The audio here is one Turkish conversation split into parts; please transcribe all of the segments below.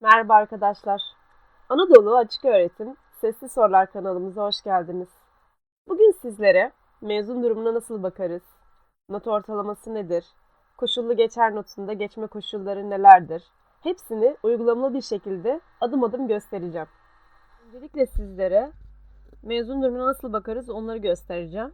Merhaba arkadaşlar. Anadolu Açık Öğretim Sesli Sorular kanalımıza hoş geldiniz. Bugün sizlere mezun durumuna nasıl bakarız? Not ortalaması nedir? Koşullu geçer notunda geçme koşulları nelerdir? Hepsini uygulamalı bir şekilde adım adım göstereceğim. Öncelikle sizlere mezun durumuna nasıl bakarız onları göstereceğim.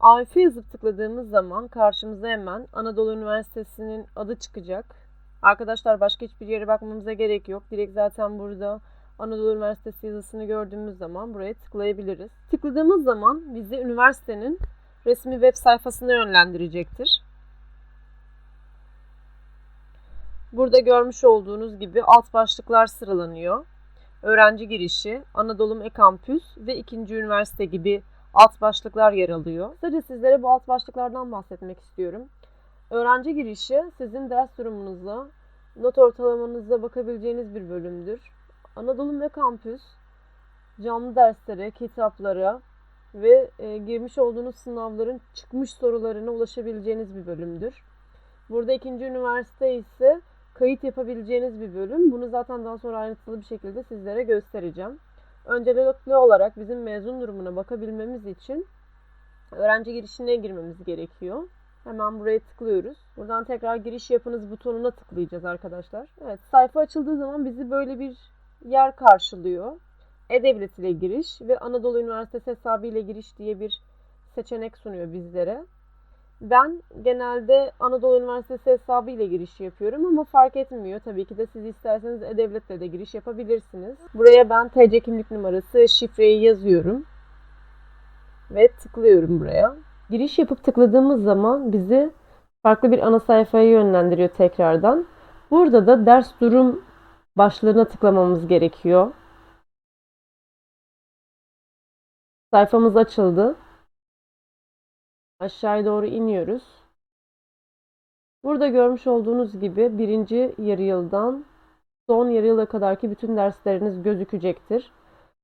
AÜF yazıp tıkladığımız zaman karşımıza hemen Anadolu Üniversitesi'nin adı çıkacak. Arkadaşlar başka hiçbir yere bakmamıza gerek yok. Direkt zaten burada Anadolu Üniversitesi yazısını gördüğümüz zaman buraya tıklayabiliriz. Tıkladığımız zaman bizi üniversitenin resmi web sayfasına yönlendirecektir. Burada görmüş olduğunuz gibi alt başlıklar sıralanıyor. Öğrenci girişi, Anadolu E-Kampüs ve ikinci üniversite gibi alt başlıklar yer alıyor. Kısaca sizlere bu alt başlıklardan bahsetmek istiyorum. Öğrenci girişi sizin ders durumunuza, not ortalamanıza bakabileceğiniz bir bölümdür. Anadolu ve Kampüs canlı derslere, kitaplara ve e, girmiş olduğunuz sınavların çıkmış sorularına ulaşabileceğiniz bir bölümdür. Burada ikinci üniversite ise kayıt yapabileceğiniz bir bölüm. Bunu zaten daha sonra ayrıntılı bir şekilde sizlere göstereceğim. Öncelikli olarak bizim mezun durumuna bakabilmemiz için öğrenci girişine girmemiz gerekiyor. Hemen buraya tıklıyoruz. Buradan tekrar giriş yapınız butonuna tıklayacağız arkadaşlar. Evet sayfa açıldığı zaman bizi böyle bir yer karşılıyor. E-Devlet ile giriş ve Anadolu Üniversitesi hesabı ile giriş diye bir seçenek sunuyor bizlere. Ben genelde Anadolu Üniversitesi hesabı ile giriş yapıyorum ama fark etmiyor. Tabii ki de siz isterseniz E-Devlet'le de giriş yapabilirsiniz. Buraya ben TC kimlik numarası, şifreyi yazıyorum. Ve tıklıyorum buraya. Giriş yapıp tıkladığımız zaman bizi farklı bir ana sayfaya yönlendiriyor tekrardan. Burada da ders durum başlığına tıklamamız gerekiyor. Sayfamız açıldı. Aşağıya doğru iniyoruz. Burada görmüş olduğunuz gibi birinci yarı yıldan son yarı yıla kadarki bütün dersleriniz gözükecektir.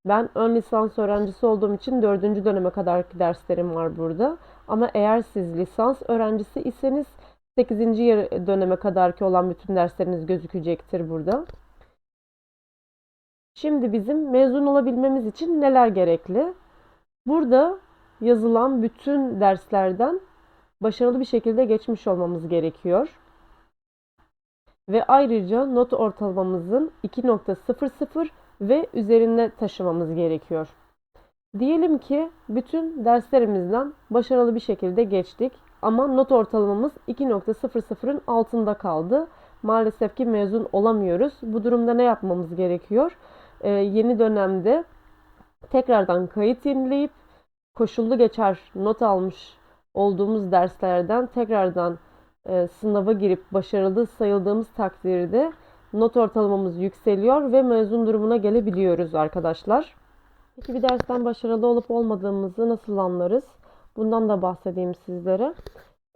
Ben ön lisans öğrencisi olduğum için dördüncü döneme kadarki derslerim var burada. Ama eğer siz lisans öğrencisi iseniz 8. döneme kadarki olan bütün dersleriniz gözükecektir burada. Şimdi bizim mezun olabilmemiz için neler gerekli? Burada yazılan bütün derslerden başarılı bir şekilde geçmiş olmamız gerekiyor. Ve ayrıca not ortalamamızın 2.00 ve üzerine taşımamız gerekiyor. Diyelim ki bütün derslerimizden başarılı bir şekilde geçtik ama not ortalamamız 2.00'ın altında kaldı. Maalesef ki mezun olamıyoruz. Bu durumda ne yapmamız gerekiyor? Ee, yeni dönemde tekrardan kayıt yenileyip koşullu geçer not almış olduğumuz derslerden tekrardan e, sınava girip başarılı sayıldığımız takdirde not ortalamamız yükseliyor ve mezun durumuna gelebiliyoruz arkadaşlar. Peki bir dersten başarılı olup olmadığımızı nasıl anlarız? Bundan da bahsedeyim sizlere.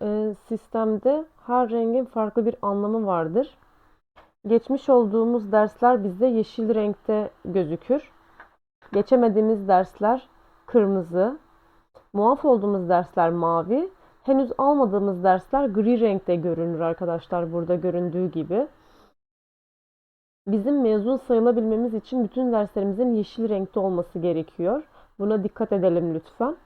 Ee, sistemde her rengin farklı bir anlamı vardır. Geçmiş olduğumuz dersler bizde yeşil renkte gözükür. Geçemediğimiz dersler kırmızı. Muaf olduğumuz dersler mavi. Henüz almadığımız dersler gri renkte görünür arkadaşlar burada göründüğü gibi. Bizim mezun sayılabilmemiz için bütün derslerimizin yeşil renkte olması gerekiyor. Buna dikkat edelim lütfen.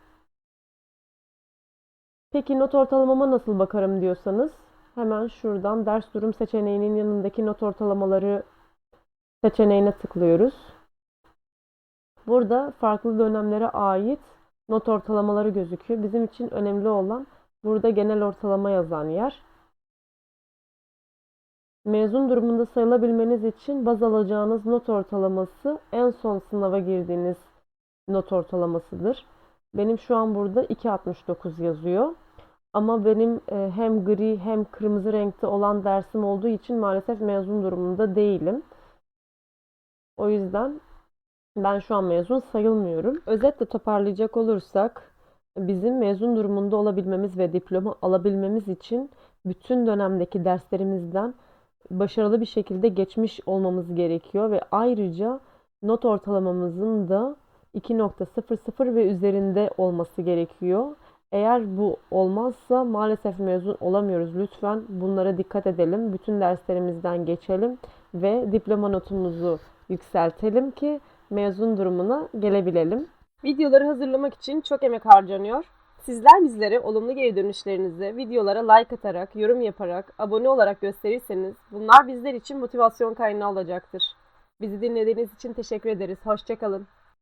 Peki not ortalamama nasıl bakarım diyorsanız hemen şuradan ders durum seçeneğinin yanındaki not ortalamaları seçeneğine tıklıyoruz. Burada farklı dönemlere ait not ortalamaları gözüküyor. Bizim için önemli olan burada genel ortalama yazan yer. Mezun durumunda sayılabilmeniz için baz alacağınız not ortalaması en son sınava girdiğiniz not ortalamasıdır. Benim şu an burada 2.69 yazıyor. Ama benim e, hem gri hem kırmızı renkte olan dersim olduğu için maalesef mezun durumunda değilim. O yüzden ben şu an mezun sayılmıyorum. Özetle toparlayacak olursak bizim mezun durumunda olabilmemiz ve diploma alabilmemiz için bütün dönemdeki derslerimizden başarılı bir şekilde geçmiş olmamız gerekiyor ve ayrıca not ortalamamızın da 2.00 ve üzerinde olması gerekiyor. Eğer bu olmazsa maalesef mezun olamıyoruz. Lütfen bunlara dikkat edelim. Bütün derslerimizden geçelim ve diploma notumuzu yükseltelim ki mezun durumuna gelebilelim. Videoları hazırlamak için çok emek harcanıyor. Sizler bizlere olumlu geri dönüşlerinizi videolara like atarak, yorum yaparak, abone olarak gösterirseniz bunlar bizler için motivasyon kaynağı olacaktır. Bizi dinlediğiniz için teşekkür ederiz. Hoşçakalın.